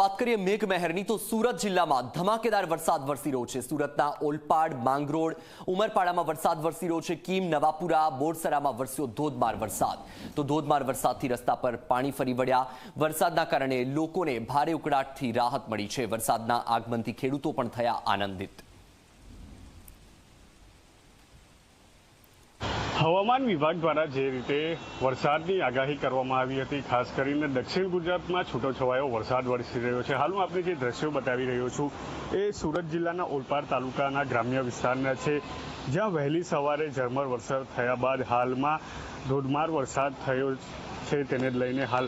વાત કરીએ મેઘમહેરની, તો સુરત જિલ્લામાં ધમાકેદાર વરસાદ વરસી રહ્યો છે. સુરતના ઓલપાડ, માંગરોળ, ઉમરપાડામાં વરસાદ વરસી રહ્યો છે. કીમ, નવાપુરા, બોરસરામાં વરસ્યો ધોધમાર વરસાદ. તો ધોધમાર વરસાદથી રસ્તા પર પાણી ફરી વળ્યા. વરસાદના કારણે લોકોને ભારે ઉકળાટથી રાહત મળી છે. વરસાદના આગમનથી ખેડૂતો પણ થયા આનંદિત. હવામાન વિભાગ દ્વારા જે રીતે વરસાદની આગાહી કરવામાં આવી હતી, ખાસ કરીને દક્ષિણ ગુજરાતમાં છૂટોછવાયો વરસાદ વરસી રહ્યો છે. હાલમાં આપણે જે દ્રશ્યો બતાવી રહ્યો છું, એ સુરત જિલ્લાના ઓલપાડ તાલુકાના ગ્રામ્ય વિસ્તારના છે, જ્યાં વહેલી સવારે ઝરમર વરસાદ થયા બાદ હાલમાં ધોધમાર વરસાદ થયો છે. તેને લઈને હાલ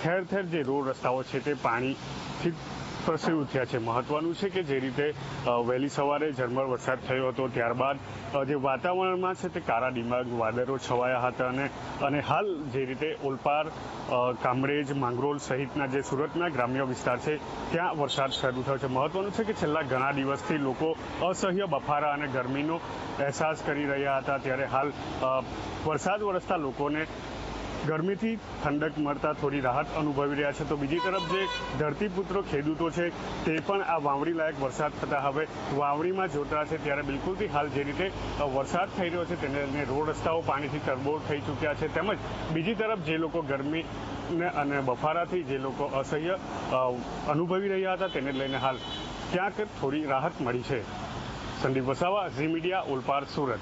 ઠેર ઠેર જે રોડ રસ્તાઓ છે, તે પાણીથી પ્રસરી ઉઠ્યા છે? મહત્વનું છે કે જે રીતે વહેલી સવારે ઝરમર વરસાદ થયો હતો ત્યારબાદ જે વાતાવરણમાં છે તે કારા ડિમાગ વાદળો છવાયા હતા અને અને હાલ જે રીતે ઓલપાર કામરેજ માંગરોલ સહિતના જે સુરતના ગ્રામ્ય વિસ્તાર છે, ત્યાં વરસાદ શરૂ થયો છે. મહત્વનું છે કે છેલ્લા ઘણા દિવસથી લોકો અસહ્ય બફારા અને ગરમીનો અહેસાસ કરી રહ્યા હતા. ત્યારે હાલ વરસાદ વરસતા લોકોને ગરમીથી ઠંડક મળતા થોડી રાહત અનુભવી રહ્યા છે. તો બીજી તરફ જે ધરતીપુત્રો ખેડૂતો છે, તે પણ આ વાવણી લાયક વરસાદ થતા હવે વાવણીમાં જોતા છે. ત્યારે બિલકુલથી હાલ જે રીતે વરસાદ થઈ રહ્યો છે, તેને રોડ રસ્તાઓ પાણીથી તરબોળ થઈ ચૂક્યા છે. તેમજ બીજી તરફ જે લોકો ગરમી અને બફારાથી જે લોકો અસહ્ય અનુભવી રહ્યા હતા, તેને લઈને હાલ ક્યાંક થોડી રાહત મળી છે. Sandeep Vasava, Zee media Olpad Surat.